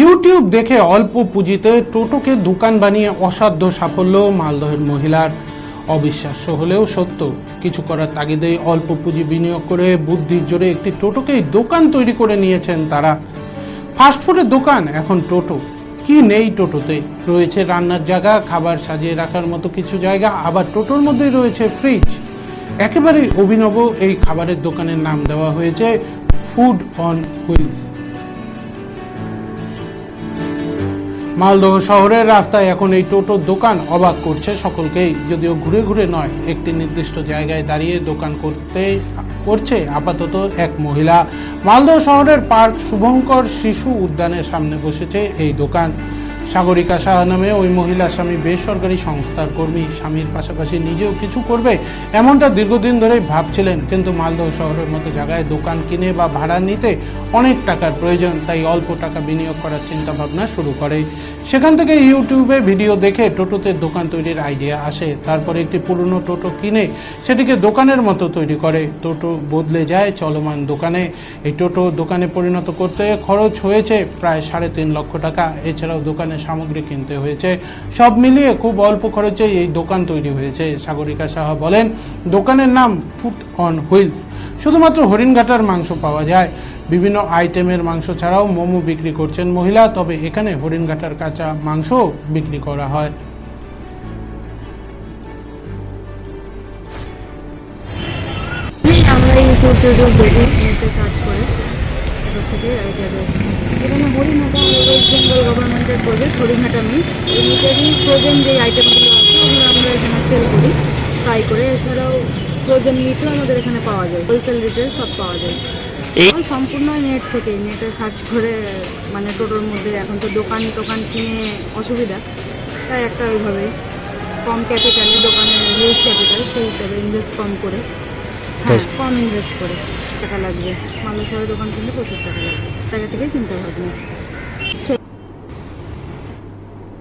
YouTube দেখে অল্প পুঁজিতে টোটোকে দোকান বানিয়ে অসাধ্য সাফল্য মালদহের মহিলার। অবিশ্বাস্য হলেও সত্য, কিছু করার তাগিদে অল্প পুঁজি বিনিয়োগ করে বুদ্ধির জোরে একটি টোটোকেই দোকান তৈরি করে নিয়েছেন তারা। ফাস্টফুডের দোকান, এখন টোটো। কি নেই টোটোতে? রয়েছে রান্নার জায়গা, খাবার সাজিয়ে রাখার মতো কিছু জায়গা, আবার টোটোর মধ্যেই রয়েছে ফ্রিজ একেবারে অভিনব এই খাবারের দোকানের নাম দেওয়া হয়েছে ফুড অন হুইলস মালদহ শহরের রাস্তায় এখন এই টোটোর দোকান অবাক করছে সকলকেই। যদিও ঘুরে ঘুরে নয়, একটি নির্দিষ্ট জায়গায় দাঁড়িয়ে দোকান করতে করছে আপাতত এক মহিলা। মালদহ শহরের পার্ক শুভঙ্কর শিশু উদ্যানের সামনে বসেছে এই দোকান। সাগরিকা সাহা নামে ওই মহিলা স্বামী বেসরকারি সংস্থার কর্মী স্বামীর পাশাপাশি নিজেও কিছু করবে এমনটা দীর্ঘদিন ধরেই ভাবছিলেন, কিন্তু মালদহ শহরের মতো জায়গায় দোকান কিনে বা ভাড়া নিতে অনেক টাকার প্রয়োজন, তাই অল্প টাকা বিনিয়োগ করার চিন্তা ভাবনা শুরু করে। সেখান থেকে ইউটিউবে ভিডিও দেখে টোটোতে দোকান তৈরির আইডিয়া আসে, তারপরে একটি পুরনো টোটো কিনে সেটিকে দোকানের মতো তৈরি করে। টোটো বদলে যায় চলমান দোকানে। এই টোটো দোকানে পরিণত করতে খরচ হয়েছে প্রায় সাড়ে তিন লক্ষ টাকা। এছাড়াও দোকানের সামগ্রী কিনতে হয়েছে। সব মিলিয়ে খুব অল্প খরচে এই দোকান তৈরি হয়েছে, সাগরিকা সাহা বলেন। দোকানের নাম ফুট অন হুইলস। শুধুমাত্র হরিণঘাটার মাংস পাওয়া যায়। বিভিন্ন আইটেমের মাংস ছাড়াও মোমো বিক্রি করছেন মহিলা, তবে এখানে হরিণঘাটার কাঁচা মাংস বিক্রি করা হয়। আমরা ইউটিউব টিউটিউব দেখি সার্চ করে। থেকে রয়েছে এখানে হরিণহাটা ওয়েস্ট বেঙ্গল গভর্নমেন্টের প্রজেক্ট হরিণহাটা মিল এই মিটেরই ফ্রোজেন যে আইটেমগুলো আছে ওগুলো আমরা এখানে সেল করি ফ্রাই করে। এছাড়াও ফ্রোজেন মিটও আমাদের এখানে পাওয়া যায় হোলসেল রিটেল সব পাওয়া যায়। সম্পূর্ণ নেট থেকে নেটে সার্চ করে মানে টোটোর মধ্যে এখন তো দোকান টোকান কিনে অসুবিধা তাই একটা ওইভাবে কম ক্যাপিটালে দোকানের হিউজ ক্যাপিটাল সেই হিসাবে ইনভেস্ট কম করে। হ্যাঁ কম ইনভেস্ট করে টাকা লাগবে। মানুষ শহরে দোকান কিনতে প্রচুর টাকা লাগবে। টাকা থেকেই চিন্তা ভাবনা।